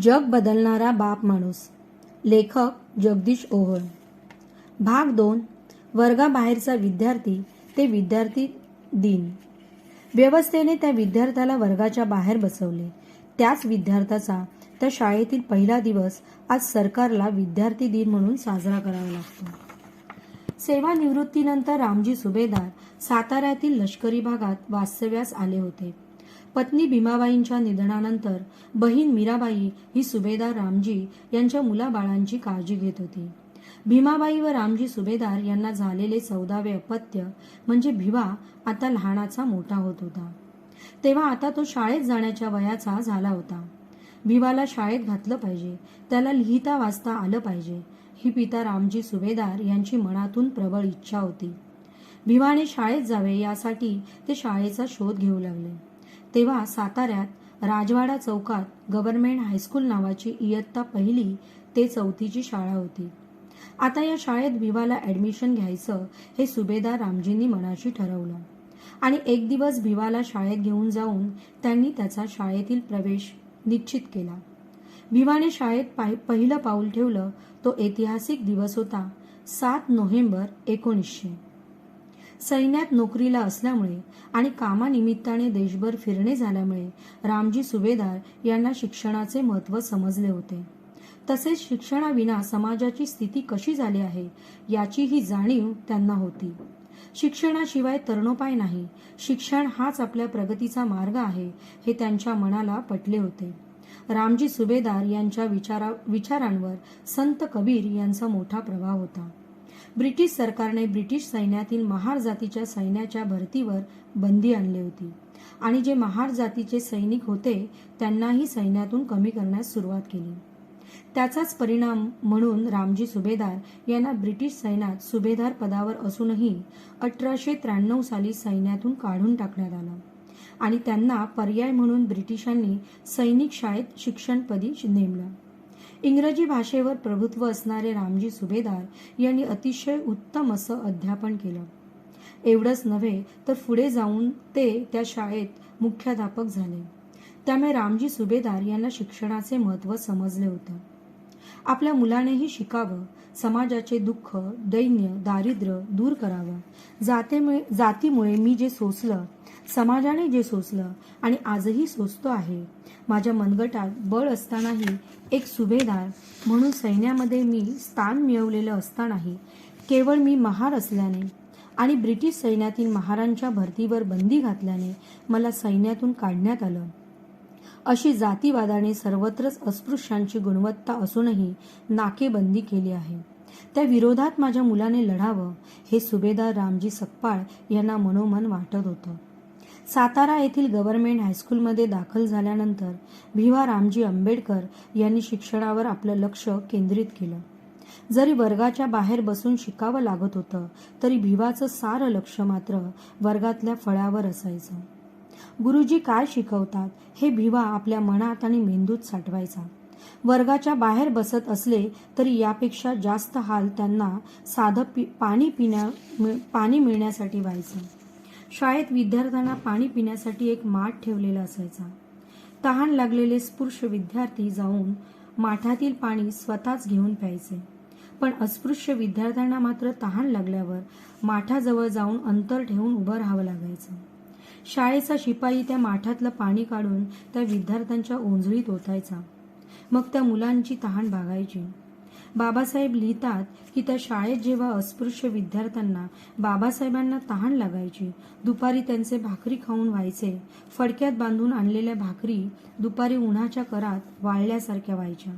जग बदलणारा बाप माणूस. लेखक जगदीश ओहळ. भाग दोन. वर्गाबाहेरचा विद्यार्थी ते विद्यार्थी दिन. व्यवस्थेने त्या विद्यार्थ्याला वर्गाच्या बाहेर बसवले. त्याच विद्यार्थ्याचा त्या शाळेतील पहिला दिवस आज सरकारला विद्यार्थी दिन म्हणून साजरा करावा लागतो. सेवानिवृत्तीनंतर रामजी सुभेदार साताऱ्यातील लष्करी भागात वास्तव्यास आले होते. पत्नी भीमाबाईंच्या निधनानंतर बहीण मीराबाई ही सुभेदार रामजी यांच्या मुलाबाळांची काळजी घेत होती. भीमाबाई व रामजी सुभेदार यांना झालेले चौदावे अपत्य म्हणजे भिवा आता लहानाचा मोठा होत होता. तेव्हा आता तो शाळेत जाण्याच्या वयाचा झाला होता. भिवाला शाळेत घातलं पाहिजे त्याला लिहिता वाचता आलं पाहिजे ही पिता रामजी सुभेदार यांची मनातून प्रबळ इच्छा होती. भिवाने शाळेत जावे यासाठी ते शाळेचा शोध घेऊ लागले. तेव्हा साताऱ्यात राजवाडा चौकात गव्हर्नमेंट हायस्कूल नावाची इयत्ता पहिली ते चौथीची शाळा होती. आता या शाळेत भिवाला ऍडमिशन घ्यायचं हे सुभेदार रामजींनी मनाशी ठरवलं. आणि एक दिवस भिवाला शाळेत घेऊन जाऊन त्यांनी त्याचा शाळेतील प्रवेश निश्चित केला. भिवाने शाळेत पाय- पहिलं पाऊल ठेवलं तो ऐतिहासिक दिवस होता सात नोव्हेंबर एकोणीसशे. सैन्यात नोकरीला असल्यामुळे आणि कामानिमित्ताने देशभर फिरणे झाल्यामुळे रामजी सुभेदार यांना शिक्षणाचे महत्त्व समजले होते. तसेच शिक्षणाविना समाजाची स्थिती कशी झाली आहे याची ही जाणीव त्यांना होती. शिक्षणाशिवाय तरणोपाय नाही शिक्षण हाच आपल्या प्रगतीचा मार्ग आहे हे त्यांच्या मनाला पटले होते. रामजी सुभेदार यांच्या विचारा विचारांवर संत कबीर यांचा मोठा प्रभाव होता. ब्रिटिश सरकारने ब्रिटिश सैन्यातील महार जातीच्या सैन्याच्या भरतीवर बंदी आणली होती. आणि जे महार जातीचे सैनिक होते त्यांनाही सैन्यातून कमी करण्यास सुरुवात केली. त्याचाच परिणाम म्हणून रामजी सुभेदार यांना ब्रिटिश सैन्यात सुभेदार पदावर असूनही अठराशे त्र्याण्णव साली सैन्यातून काढून टाकण्यात आलं. आणि त्यांना पर्याय म्हणून ब्रिटिशांनी सैनिक शाळेत शिक्षणपदी नेमलं. इंग्रजी भाषेवर प्रभुत्व असणारे रामजी सुभेदार यांनी अतिशय उत्तम असं अध्यापन केलं. एवढंच नव्हे तर पुढे जाऊन ते त्या शाळेत मुख्याध्यापक झाले. त्यामुळे रामजी सुभेदार यांना शिक्षणाचे महत्त्व समजले होतं. आपल्या मुलानेही शिकावं समाजाचे दुःख दैन्य दारिद्र्य दूर करावं. जातेमुळे जातीमुळे मी जे सोसलं समाजाने जे सोसलं आणि आजही सोसतो आहे माझ्या मनगटात बळ असतानाही एक सुभेदार म्हणून सैन्यामध्ये मी स्थान मिळवलेलं असतानाही केवळ मी महार असल्याने आणि ब्रिटिश सैन्यातील महारांच्या भरतीवर बंदी घातल्याने मला सैन्यातून काढण्यात आलं. अशी जातीवादाने सर्वत्रच अस्पृश्यांची गुणवत्ता असूनही नाकेबंदी केली आहे. त्या विरोधात माझ्या मुलाने लढावं हे सुभेदार रामजी सकपाळ यांना मनोमन वाटत होतं. सातारा येथील गव्हर्नमेंट हायस्कूलमध्ये दाखल झाल्यानंतर भिवा रामजी आंबेडकर यांनी शिक्षणावर आपलं लक्ष केंद्रित केलं. जरी वर्गाच्या बाहेर बसून शिकावं लागत होतं तरी भिवाचं सारं लक्ष मात्र वर्गातल्या फळ्यावर असायचं. गुरुजी काय शिकवतात हे भिवा आपल्या मनात आणि मेंदूत साठवायचा. वर्गाच्या बाहेर बसत असले तरी यापेक्षा जास्त हाल त्यांना साधं पी पाणी पिण्या मिळ- पाणी मिळण्यासाठी व्हायचं. शाळेत विद्यार्थ्यांना पाणी पिण्यासाठी एक माठ ठेवलेला असायचा. तहान लागलेले स्पृश्य विद्यार्थी जाऊन माठातील पाणी स्वतःच घेऊन प्यायचे. पण अस्पृश्य विद्यार्थ्यांना मात्र तहान लागल्यावर माठाजवळ जाऊन अंतर ठेवून उभं राहावं लागायचं. शाळेचा शिपाई त्या माठातलं पाणी काढून त्या विद्यार्थ्यांच्या ओंजळीत ओतायचा. मग त्या मुलांची तहान भागायची बाबासाहेब लिहितात की त्या शाळेत जेव्हा अस्पृश्य विद्यार्थ्यांना बाबासाहेबांना तहान लागायची दुपारी त्यांचे भाकरी खाऊन व्हायचे फडक्यात बांधून आणलेल्या भाकरी दुपारी उन्हाच्या करात वाळल्यासारख्या व्हायच्या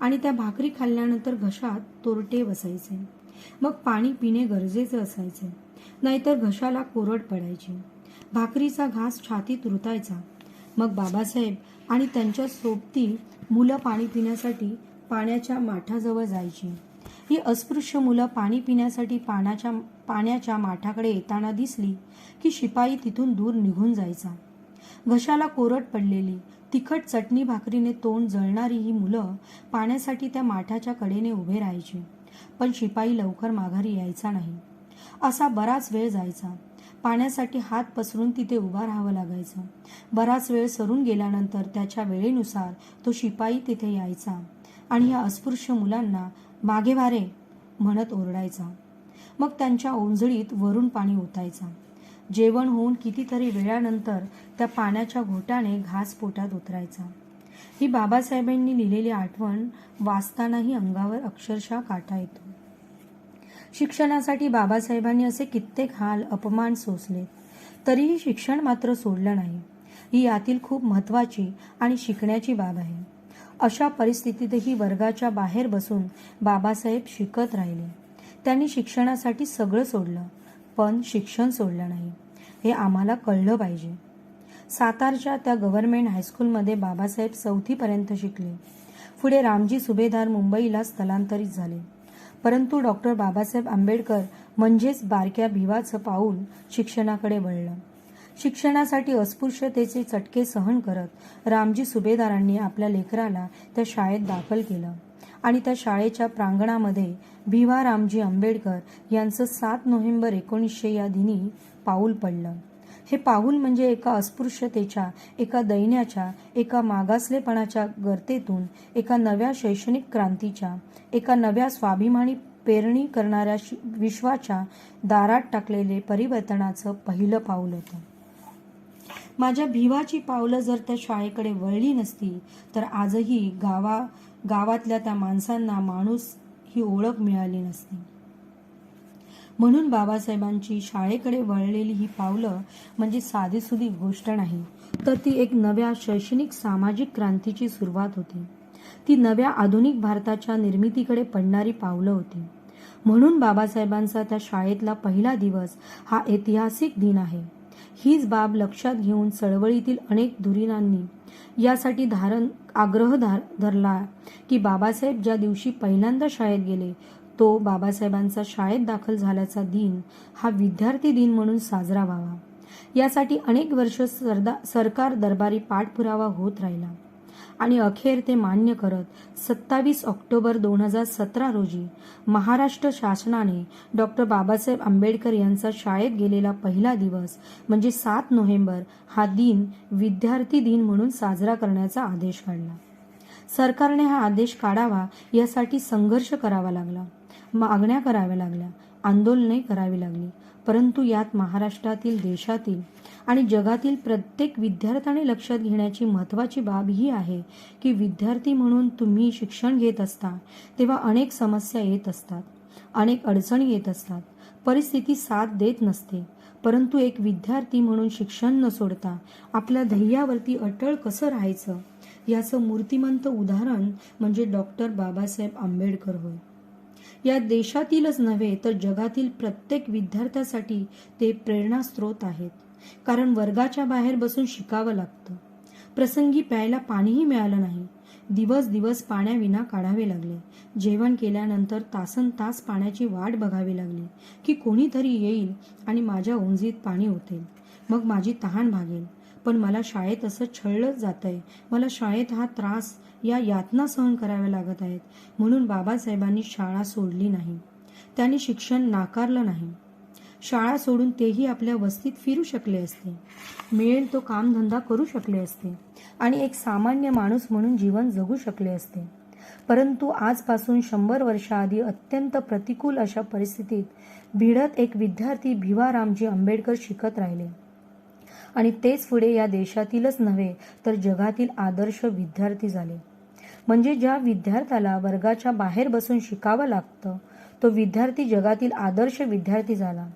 आणि त्या भाकरी खाल्ल्यानंतर घशात तोरटे बसायचे. मग पाणी पिणे गरजेचे असायचे नाहीतर घशाला कोरड पडायची. भाकरीचा घास छातीत रुतायचा. मग बाबासाहेब आणि त्यांच्या सोबती मुलं पाणी पिण्यासाठी पाण्याच्या माठाजवळ जायची. ही अस्पृश्य मुलं पाणी पिण्यासाठी पाण्याच्या पाण्याच्या माठाकडे येताना दिसली की शिपाई तिथून दूर निघून जायचा. घशाला कोरट पडलेली तिखट चटणी भाकरीने तोंड जळणारी ही मुलं पाण्यासाठी त्या माठाच्या कडेने उभे राहायची. पण शिपाई लवकर माघारी यायचा नाही. असा बराच वेळ जायचा. पाण्यासाठी हात पसरून तिथे उभा राहावं लागायचं. बराच वेळ सरून गेल्यानंतर त्याच्या वेळेनुसार तो शिपाई तिथे यायचा. आणि या अस्पृश्य मुलांना मागे वारे म्हणत ओरडायचा. मग त्यांच्या ओंजळीत वरून पाणी ओतायचा. जेवण होऊन कितीतरी वेळानंतर त्या पाण्याच्या घोटाने घास पोटात उतरायचा. ही बाबासाहेबांनी लिहिलेली आठवण वाचतानाही अंगावर अक्षरशः काटा येतो. शिक्षणासाठी बाबासाहेबांनी असे कित्येक हाल अपमान सोसले. तरीही शिक्षण मात्र सोडलं नाही. ही यातील खूप महत्त्वाची आणि शिकण्याची बाब आहे. अशा परिस्थितीतही वर्गाच्या बाहेर बसून बाबासाहेब शिकत राहिले. त्यांनी शिक्षणासाठी सगळं सोडलं पण शिक्षण सोडलं नाही. हे आम्हाला कळलं पाहिजे. सातारच्या त्या गव्हर्नमेंट हायस्कूलमध्ये बाबासाहेब चौथीपर्यंत शिकले. पुढे रामजी सुभेदार मुंबईला स्थलांतरित झाले. परंतु डॉक्टर बाबासाहेब आंबेडकर म्हणजेच बारक्या भिवाचं पाऊल शिक्षणाकडे वळलं. शिक्षणासाठी अस्पृश्यतेचे चटके सहन करत रामजी सुभेदारांनी आपल्या लेकराला त्या शाळेत दाखल केलं. आणि त्या शाळेच्या प्रांगणामध्ये भिवा रामजी आंबेडकर यांचं सात नोव्हेंबर एकोणीसशे या दिनी पाऊल पडलं. हे पाऊल म्हणजे एका अस्पृश्यतेच्या एका दैन्याच्या एका मागासलेपणाच्या गर्तेतून एका नव्या शैक्षणिक क्रांतीच्या एका नव्या स्वाभिमानी पेरणी करणाऱ्या शि- विश्वाच्या दारात टाकलेले परिवर्तनाचं पहिलं पाऊल होतं. माझ्या भिवाची पावलं जर त्या शाळेकडे वळली नसती तर आजही गावा गावातल्या त्या माणसांना माणूस ही ओळख मिळाली नसती. म्हणून बाबासाहेबांची शाळेकडे वळलेली ही पावलं म्हणजे साधीसुधी गोष्ट नाही तर ती एक नव्या शैक्षणिक सामाजिक क्रांतीची सुरुवात होती. ती नव्या आधुनिक भारताच्या निर्मितीकडे पडणारी पावलं होती. म्हणून बाबासाहेबांचा त्या शाळेतला पहिला दिवस हा ऐतिहासिक दिन आहे. हीच बाब लक्षात घेऊन चळवळीतील अनेक धुरीणांनी यासाठी धारण आग्रह धार धरला की बाबासाहेब ज्या दिवशी पहिल्यांदा शाळेत गेले तो बाबासाहेबांचा शाळेत दाखल झाल्याचा दिन हा विद्यार्थी दिन म्हणून साजरा व्हावा. यासाठी अनेक वर्ष सरदा सरकार दरबारी पाठपुरावा होत राहिला. आणि अखेर ते मान्य करत सत्तावीस ऑक्टोबर दोन हजार सतरा रोजी महाराष्ट्र शासनाने डॉक्टर बाबासाहेब आंबेडकर यांचा शाळेत गेलेला पहिला दिवस म्हणजे सात नोव्हेंबर हा दिन विद्यार्थी दिन म्हणून साजरा करण्याचा आदेश काढला. सरकारने हा आदेश काढावा यासाठी संघर्ष करावा लागला मागण्या कराव्या लागल्या आंदोलने करावी लागली परंतु यात महाराष्ट्रातील देशातील आणि जगातील प्रत्येक विद्यार्थ्याने लक्षात घेण्याची महत्त्वाची बाब ही आहे की विद्यार्थी म्हणून तुम्ही शिक्षण घेत असता तेव्हा अनेक समस्या येत असतात अनेक अडचणी येत असतात परिस्थिती साथ देत नसते. परंतु एक विद्यार्थी म्हणून शिक्षण न सोडता आपल्या ध्येयावरती अटळ कसं राहायचं? याचं मूर्तिमंत उदाहरण म्हणजे डॉक्टर बाबासाहेब आंबेडकर होय. या देशातीलच नव्हे तर जगातील प्रत्येक विद्यार्थ्यासाठी ते प्रेरणास्त्रोत आहेत. कारण वर्गाच्या बाहेर बसून शिकावं लागतं. प्रसंगी प्यायला पाणीही मिळालं नाही. दिवस दिवस पाण्याविना काढावे लागले. जेवण केल्यानंतर तासन तास पाण्याची वाट बघावी लागली की कोणीतरी येईल आणि माझ्या उंजीत पाणी ओतेल. मग माझी तहान भागेल. पण मला शाळेत असं छळलंच जात आहे मला शाळेत हा त्रास या यातना सहन कराव्या लागत आहेत. म्हणून बाबासाहेबांनी शाळा सोडली नाही. त्यांनी शिक्षण नाकारलं नाही. शाळा सोडून तेही आपल्या वस्तीत फिरू शकले असते. मिळेल तो कामधंदा करू शकले असते आणि एक सामान्य माणूस म्हणून जीवन जगू शकले असते. परंतु आजपासून शंभर वर्षाआधी अत्यंत प्रतिकूल अशा परिस्थितीत भिडत एक विद्यार्थी भिवा रामजी आंबेडकर शिकत राहिले. आणि तेच पुढे या देशातीलच नव्हे तर जगातील आदर्श विद्यार्थी झाले. म्हणजे ज्या विद्यार्थ्याला वर्गाच्या बाहेर बसून शिकावं लागतं तो विद्यार्थी जगातील आदर्श विद्यार्थी झाला.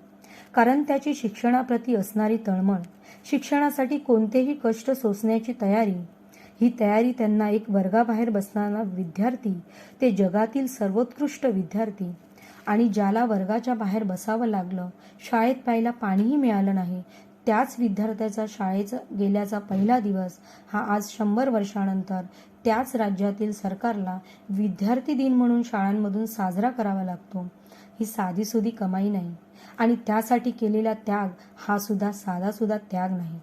कारण त्याची शिक्षणाप्रती असणारी तळमळ शिक्षणासाठी कोणतेही कष्ट सोसण्याची तयारी ही तयारी त्यांना एक वर्गाबाहेर बसणारा विद्यार्थी ते जगातील सर्वोत्कृष्ट विद्यार्थी आणि ज्याला वर्गाच्या बाहेर बसावं लागलं शाळेत प्यायला पाणीही मिळालं नाही त्याच विद्यार्थ्याचा शाळेचा गेल्याचा पहिला दिवस हा आज शंभर वर्षानंतर त्याच राज्यातील सरकारला विद्यार्थी दिन म्हणून शाळांमधून साजरा करावा लागतो. ही साधीसुधी कमाई नाही. आणि त्यासाठी केलेला त्याग हा सुद्धा साधासुद्धा त्याग नाही.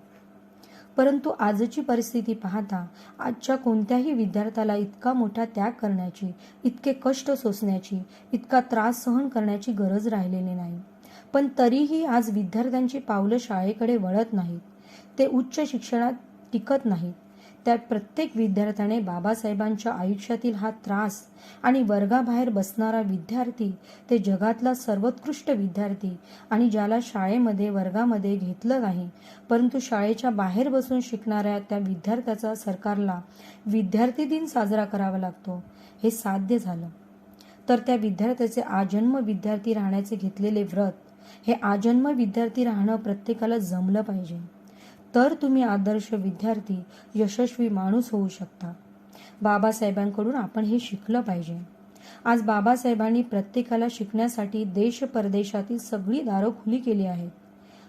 परंतु आजची परिस्थिती पाहता आजच्या कोणत्याही विद्यार्थ्याला इतका मोठा त्याग करण्याची इतके कष्ट सोसण्याची इतका त्रास सहन करण्याची गरज राहिलेली नाही. पण तरीही आज विद्यार्थ्यांची पावलं शाळेकडे वळत नाहीत. ते उच्च शिक्षणात टिकत नाहीत. त्या प्रत्येक विद्यार्थ्याने बाबासाहेबांच्या आयुष्यातील हा त्रास आणि वर्गाबाहेर बसणारा विद्यार्थी ते जगातला सर्वोत्कृष्ट विद्यार्थी आणि ज्याला शाळेमध्ये वर्गामध्ये घेतलं नाही परंतु शाळेच्या बाहेर बसून शिकणाऱ्या त्या विद्यार्थ्याचा सरकारला विद्यार्थी दिन साजरा करावा लागतो. हे साध्य झालं. तर त्या विद्यार्थ्याचे आजन्म विद्यार्थी राहण्याचे घेतलेले व्रत हे आजन्म विद्यार्थी राहणं प्रत्येकाला जमलं पाहिजे. तर तुम्ही आदर्श विद्यार्थी यशस्वी माणूस होऊ शकता. बाबासाहेबांकडून आपण हे शिकलं पाहिजे. आज बाबासाहेबांनी प्रत्येकाला शिकण्यासाठी देश परदेशातील सगळी दारं खुली केली आहेत.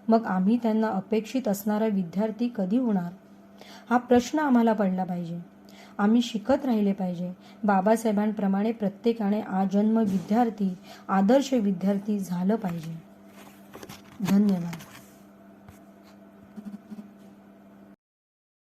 मग आम्ही त्यांना अपेक्षित असणारा विद्यार्थी कधी होणार? हा प्रश्न आम्हाला पडला पाहिजे. आम्ही शिकत राहिले पाहिजे. बाबासाहेबांप्रमाणे प्रत्येकाने आजन्म विद्यार्थी आदर्श विद्यार्थी झालं पाहिजे. धन्यवाद.